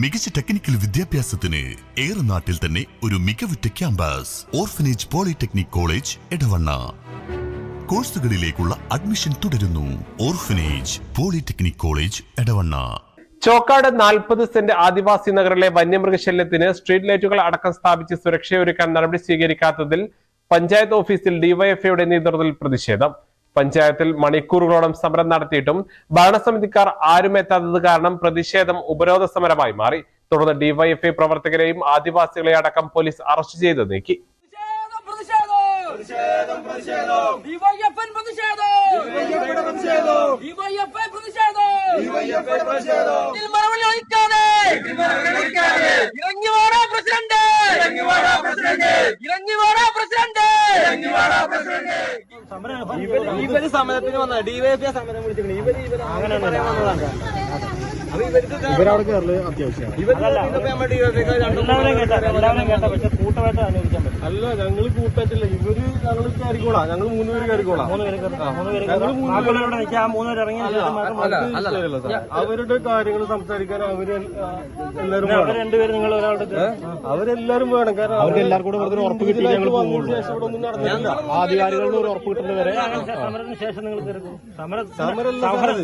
മികച്ച ടെക്നിക്കൽ വിദ്യാഭ്യാസത്തിന് ഏറെ നാട്ടിൽ തന്നെ ഒരു മികവുറ്റ campus orphanage polytechnic college Edavanna. കോഴ്സുകളിലേക്കുള്ള admission തുടരുന്നു. Orphanage polytechnic college Edavanna. Chokkad നാൽപ്പത് സെന്റ് ആദിവാസി നഗറിലെ വന്യമൃഗശല്യത്തിന് സ്ട്രീറ്റ് ലൈറ്റുകൾ അടക്കം സ്ഥാപിച്ച് സുരക്ഷയൊരുക്കാൻ നടപടി സ്വീകരിക്കാത്തതിൽ പഞ്ചായത്ത് ഓഫീസിൽ ഡിവൈഎഫ്ഐയുടെ നേതൃത്വത്തിൽ പ്രതിഷേധം. പഞ്ചായത്തിൽ മണിക്കൂറുകളോളം സമരം നടത്തിയിട്ടും ഭരണസമിതിക്കാർ ആരും എത്താത്തത് കാരണം പ്രതിഷേധം ഉപരോധ സമരമായി മാറി. തുടർന്ന് ഡിവൈഎഫ്ഐ പ്രവർത്തകരെയും ആദിവാസികളെ അടക്കം പോലീസ് അറസ്റ്റ് ചെയ്ത് നീക്കി. പ്രതിഷേധം പ്രതിഷേധം. ഡിവൈഎഫ്ഐ പ്രതിഷേധം. ഡിവൈഎഫ്ഐ പ്രതിഷേധം. ഇതിൽ മറുപടി ഒഴിക്കാതെ. ഇറങ്ങി വാടാ പ്രസിഡന്റ്. ഇറങ്ങി വാടാ പ്രസിഡന്റ്. ഇവർ സമരത്തിന് വന്ന ഡിവൈഎഫ്ഐ സമരം വിളിച്ചിട്ടുണ്ട് ഇവർ ഇവർ അങ്ങനെ വന്നതാണ്. അപ്പൊ ഇവർക്ക് ഇവരവിടെ കയറൽ അത്യാവശ്യമാണ് കേട്ട കേട്ട അല്ല ഞങ്ങൾ കൂട്ടായിട്ടില്ല ഇവർ ഞങ്ങൾ കയറിക്കോളാം ഞങ്ങൾ മൂന്ന് പേര് കയറിക്കോളാം അവരുടെ കാര്യങ്ങൾ സംസാരിക്കാൻ അവർ എല്ലാരും അവരെല്ലാരും വേണം കാരണം അവർക്ക് എല്ലാവർക്കും കൂടെ വെറുതെ ഉറപ്പ് കിട്ടിയില്ല ഞങ്ങൾ ആധികാരികളുടെ ഒരു ഉറപ്പ് കിട്ടുന്നത് വരെ ശേഷം നിങ്ങൾ കയറും സമരം സമരം.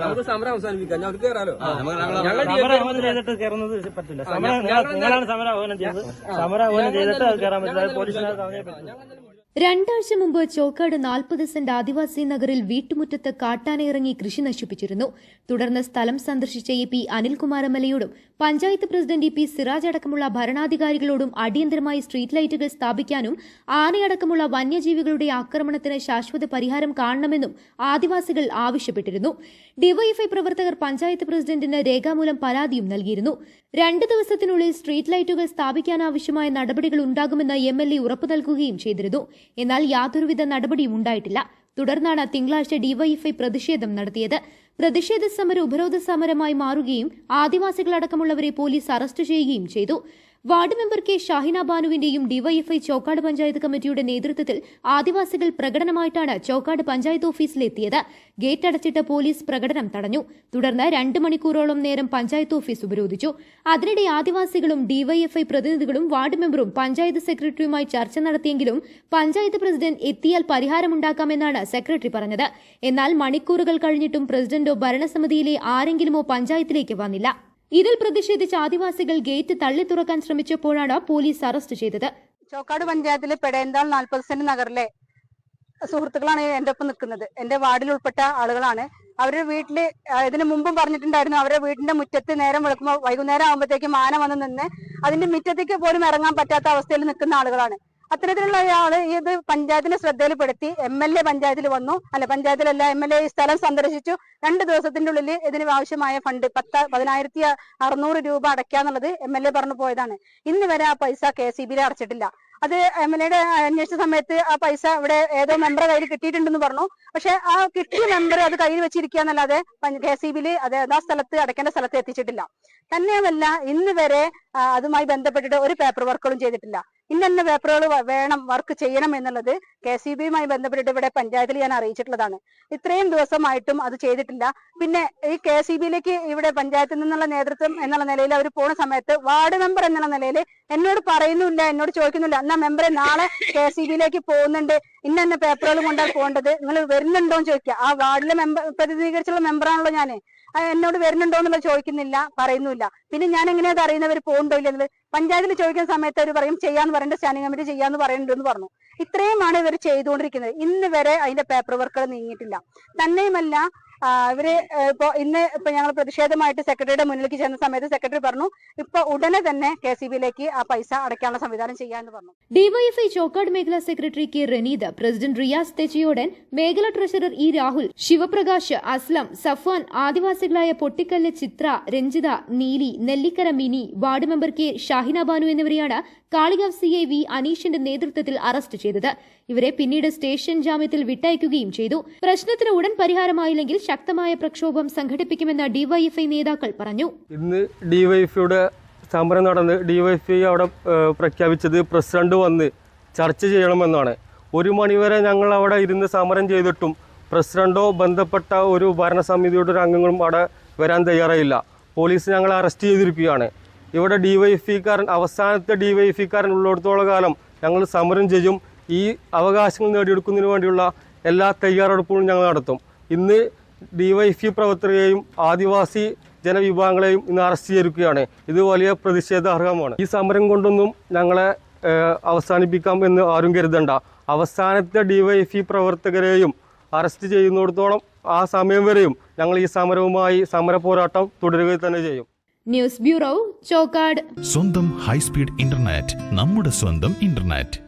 നമുക്ക് സമരം അവസാനിപ്പിക്കാം ഞങ്ങൾക്ക് കയറാലോ ചെയ്തിട്ട് കയറുന്നത് പറ്റില്ല. നിങ്ങളാണ് ചെയ്തത്. കയറാൻ പറ്റില്ല. പോലീസിനെ രണ്ടാഴ്ച മുമ്പ് ചോക്കാട് നാൽപ്പത് സെന്റ് ആദിവാസി നഗറിൽ വീട്ടുമുറ്റത്ത് കാട്ടാനയിറങ്ങി കൃഷി നശിപ്പിച്ചിരുന്നു. തുടർന്ന് സ്ഥലം സന്ദർശിച്ച എ പി അനിൽകുമാരമലയോടും പഞ്ചായത്ത് പ്രസിഡന്റ് പി സിറാജ് അടക്കമുള്ള ഭരണാധികാരികളോടും അടിയന്തരമായി സ്ട്രീറ്റ് ലൈറ്റുകൾ സ്ഥാപിക്കാനും ആനയടക്കമുള്ള വന്യജീവികളുടെ ആക്രമണത്തിന് ശാശ്വത പരിഹാരം കാണണമെന്നും ആദിവാസികൾ ആവശ്യപ്പെട്ടിരുന്നു. ഡിവൈഎഫ്ഐ പ്രവർത്തകർ പഞ്ചായത്ത് പ്രസിഡന്റിന് രേഖാമൂലം പരാതിയും നൽകിയിരുന്നു. രണ്ട് ദിവസത്തിനുള്ളിൽ സ്ട്രീറ്റ് ലൈറ്റുകൾ സ്ഥാപിക്കാനാവശ്യമായ നടപടികൾ ഉണ്ടാകുമെന്ന് എം എൽ എ ഉറപ്പു നൽകുകയും ചെയ്തിരുന്നു. എന്നാൽ യാതൊരുവിധ നടപടിയും ഉണ്ടായിട്ടില്ല. തുടർന്നാണ് തിങ്കളാഴ്ച ഡിവൈഎഫ്ഐ പ്രതിഷേധം നടത്തിയത്. പ്രതിഷേധ സമരം ഉപരോധ സമരമായി മാറുകയും ആദിവാസികളടക്കമുള്ളവരെ പോലീസ് അറസ്റ്റ് ചെയ്യുകയും ചെയ്തു. വാർഡ് മെമ്പർ കെ ഷാഹിന ബാനുവിന്റെയും ഡിവൈഎഫ്ഐ ചോക്കാട് പഞ്ചായത്ത് കമ്മിറ്റിയുടെ നേതൃത്വത്തിൽ ആദിവാസികൾ പ്രകടനമായിട്ടാണ് ചോക്കാട് പഞ്ചായത്ത് ഓഫീസിലെത്തിയത്. ഗേറ്റ് അടച്ചിട്ട് പോലീസ് പ്രകടനം തടഞ്ഞു. തുടർന്ന് രണ്ട് മണിക്കൂറോളം നേരം പഞ്ചായത്ത് ഓഫീസ് ഉപരോധിച്ചു. അതിനിടെ ആദിവാസികളും ഡിവൈഎഫ്ഐ പ്രതിനിധികളും വാർഡ് മെമ്പറും പഞ്ചായത്ത് സെക്രട്ടറിയുമായി ചർച്ച നടത്തിയെങ്കിലും പഞ്ചായത്ത് പ്രസിഡന്റ് എത്തിയാൽ പരിഹാരമുണ്ടാക്കാമെന്നാണ് സെക്രട്ടറി പറഞ്ഞത്. എന്നാൽ മണിക്കൂറുകൾ കഴിഞ്ഞിട്ടും പ്രസിഡന്റോ ഭരണസമിതിയിലെ ആരെങ്കിലുമോ പഞ്ചായത്തിലേക്ക് വന്നില്ല. ഇതിൽ പ്രതിഷേധിച്ച ആദിവാസികൾ ഗേറ്റ് തള്ളി തുറക്കാൻ ശ്രമിച്ചപ്പോഴാണ് പോലീസ് അറസ്റ്റ് ചെയ്തത്. ചോക്കാട് പഞ്ചായത്തിലെ പെടേന്താൾ നാൽപ്പത് സെന്റ് നഗറിലെ സുഹൃത്തുക്കളാണ് എന്റെ ഒപ്പം നിൽക്കുന്നത്. എന്റെ വാർഡിൽ ഉൾപ്പെട്ട ആളുകളാണ്. അവരുടെ വീട്ടിൽ ഇതിനു മുമ്പും പറഞ്ഞിട്ടുണ്ടായിരുന്നു അവരുടെ വീടിന്റെ മുറ്റത്ത് നേരം വെളുക്കുമ്പോൾ വൈകുന്നേരം ആകുമ്പോഴത്തേക്കും ആന വന്ന് നിന്ന് അതിന്റെ മുറ്റത്തേക്ക് പോലും ഇറങ്ങാൻ പറ്റാത്ത അവസ്ഥയിൽ നിൽക്കുന്ന ആളുകളാണ്. അത്തരത്തിലുള്ള ആൾ ഇത് പഞ്ചായത്തിന്റെ ശ്രദ്ധയിൽപ്പെടുത്തി എം എൽ എ പഞ്ചായത്തിൽ വന്നു. അല്ല പഞ്ചായത്തിലല്ല എം എൽ എ ഈ സ്ഥലം സന്ദർശിച്ചു. രണ്ട് ദിവസത്തിന്റെ ഉള്ളിൽ ഇതിന് ആവശ്യമായ ഫണ്ട് പത്ത് പതിനായിരത്തി അറുന്നൂറ് രൂപ അടയ്ക്കാന്നുള്ളത് എം എൽ എ പറഞ്ഞു പോയതാണ്. ഇന്ന് വരെ ആ പൈസ കെ സി ബിയിൽ അടച്ചിട്ടില്ല. അത് എം എൽ എയുടെ അന്വേഷിച്ച സമയത്ത് ആ പൈസ ഇവിടെ ഏതോ മെമ്പറെ കയ്യിൽ കിട്ടിയിട്ടുണ്ടെന്ന് പറഞ്ഞു. പക്ഷെ ആ കിട്ടിയ മെമ്പർ അത് കയ്യിൽ വെച്ചിരിക്കുക എന്നല്ലാതെ കെ സി ബിയിൽ അത് ആ സ്ഥലത്ത് അടയ്ക്കേണ്ട സ്ഥലത്ത് എത്തിച്ചിട്ടില്ല. തന്നെയുമല്ല ഇന്ന് വരെ അതുമായി ബന്ധപ്പെട്ടിട്ട് ഒരു പേപ്പർ വർക്കുകളും ചെയ്തിട്ടില്ല. ഇന്ന പേപ്പറുകൾ വേണം വർക്ക് ചെയ്യണം എന്നുള്ളത് കെ സി ബിയുമായി ബന്ധപ്പെട്ടിട്ട് ഇവിടെ പഞ്ചായത്തിൽ ഞാൻ അറിയിച്ചിട്ടുള്ളതാണ്. ഇത്രയും ദിവസമായിട്ടും അത് ചെയ്തിട്ടില്ല. പിന്നെ ഈ കെ സി ബിയിലേക്ക് ഇവിടെ പഞ്ചായത്തിൽ നിന്നുള്ള നേതൃത്വം എന്നുള്ള നിലയിൽ അവർ പോണ സമയത്ത് വാർഡ് മെമ്പർ എന്നുള്ള നിലയിൽ എന്നോട് പറയുന്നില്ല എന്നോട് ചോദിക്കുന്നില്ല എന്നാ മെമ്പറെ നാളെ കെ സി ബിയിലേക്ക് പോകുന്നുണ്ട്. ഇന്ന എന്നെ പേപ്പറുകൾ കൊണ്ടാണ് പോകേണ്ടത്. നിങ്ങൾ വരുന്നുണ്ടോ എന്ന് ചോദിക്കുക. ആ വാർഡിലെ മെമ്പർ പ്രതിനിധീകരിച്ചുള്ള മെമ്പറാണല്ലോ ഞാൻ എന്നോട് വരുന്നുണ്ടോ എന്നുള്ളത് ചോദിക്കുന്നില്ല പറയുന്നില്ല പിന്നെ ഞാൻ എങ്ങനെയാ അറിയുന്നവർ പോകുന്നുണ്ടോ ഇല്ലെന്നത് പഞ്ചായത്തിൽ ചോദിക്കുന്ന സമയത്ത് അവർ പറയും ചെയ്യാന്ന് പറയേണ്ട സ്റ്റാൻഡിംഗ് കമ്മിറ്റി ചെയ്യാന്ന് പറയുന്നുണ്ടെന്ന് പറഞ്ഞു. ഇത്രയുമാണ് ഇവർ ചെയ്തുകൊണ്ടിരിക്കുന്നത്. ഇന്ന് വരെ അതിന്റെ പേപ്പർ വർക്കുകൾ നീങ്ങിയിട്ടില്ല. തന്നെയുമല്ല ഇവർ ഇപ്പൊ ഇന്ന് ഇപ്പൊ ഞങ്ങൾ പ്രതിഷേധമായിട്ട് സെക്രട്ടറിയുടെ മുന്നിലേക്ക് ചെന്ന സമയത്ത് സെക്രട്ടറി പറഞ്ഞു ഇപ്പൊ ഉടനെ തന്നെ കെ സി ബിയിലേക്ക് ആ പൈസ അടയ്ക്കാനുള്ള സംവിധാനം ചെയ്യാന്ന് പറഞ്ഞു. ഡിവൈഎഫ്ഐ ചോക്കാട് മേഖലാ secretary K Raneed president Riyas Thechiyodan മേഖലാ treasurer E Rahul Sivaprakash Aslam Safan ആദിവാസികളായ Pottikkallu Chithra Ranjitha Neeli Nellikkara Mini ward member K Shahina Banu എന്നിവരെയാണ് കാളികാവ് സി ഐ വി അനീഷിന്റെ നേതൃത്വത്തിൽ അറസ്റ്റ് ചെയ്തത്. ഇവരെ പിന്നീട് സ്റ്റേഷൻ ജാമ്യത്തിൽ വിട്ടയക്കുകയും ചെയ്തു. പ്രശ്നത്തിന് ഉടൻ പരിഹാരമായില്ലെങ്കിൽ ശക്തമായ പ്രക്ഷോഭം സംഘടിപ്പിക്കുമെന്ന് ഡിവൈഎഫ്ഐ നേതാക്കൾ പറഞ്ഞു. ഇന്ന് ഡിവൈഎഫ്ഐയുടെ സമരം നടന്ന് ഡിവൈഎഫ്ഐ അവിടെ പ്രഖ്യാപിച്ചത് പ്രസിഡന്റ് വന്ന് ചർച്ച ചെയ്യണമെന്നാണ്. ഒരു മണിവരെ ഞങ്ങൾ അവിടെ ഇരുന്ന് സമരം ചെയ്തിട്ടും പ്രസിഡന്റോ ബന്ധപ്പെട്ട ഒരു ഭരണസമിതിയുടെ ഒരു അംഗങ്ങളും അവിടെ വരാൻ തയ്യാറായില്ല. പോലീസ് ഞങ്ങളെ അറസ്റ്റ് ചെയ്തിരിക്കുകയാണ്. ഇവിടെ ഡിവൈഎഫ്ഐക്കാരൻ അവസാനത്തെ ഡിവൈഎഫ്ഐക്കാരൻ ഉള്ളിടത്തോളം കാലം ഞങ്ങൾ സമരം ചെയ്യും. ഈ അവകാശങ്ങൾ നേടിയെടുക്കുന്നതിന് വേണ്ടിയുള്ള എല്ലാ തയ്യാറെടുപ്പുകളും ഞങ്ങൾ നടത്തും. ഇന്ന് ഡിവൈഎഫ്ഇ പ്രവർത്തകരെയും ആദിവാസി ജനവിഭാഗങ്ങളെയും ഇന്ന് അറസ്റ്റ് ചെയ്തിരിക്കുകയാണ്. ഇത് വലിയ പ്രതിഷേധാർഹമാണ്. ഈ സമരം കൊണ്ടൊന്നും ഞങ്ങളെ അവസാനിപ്പിക്കാം എന്ന് ആരും കരുതണ്ട. അവസാനത്തെ ഡിവൈഎഫ്ഇ പ്രവർത്തകരെയും അറസ്റ്റ് ചെയ്യുന്നിടത്തോളം ആ സമയം വരെയും ഞങ്ങൾ ഈ സമരവുമായി സമര പോരാട്ടം തുടരുക തന്നെ ചെയ്യും. News bureau Chokkad. സ്വന്തം ഹൈസ്പീഡ് ഇന്റർനെറ്റ് നമ്മുടെ സ്വന്തം ഇന്റർനെറ്റ്.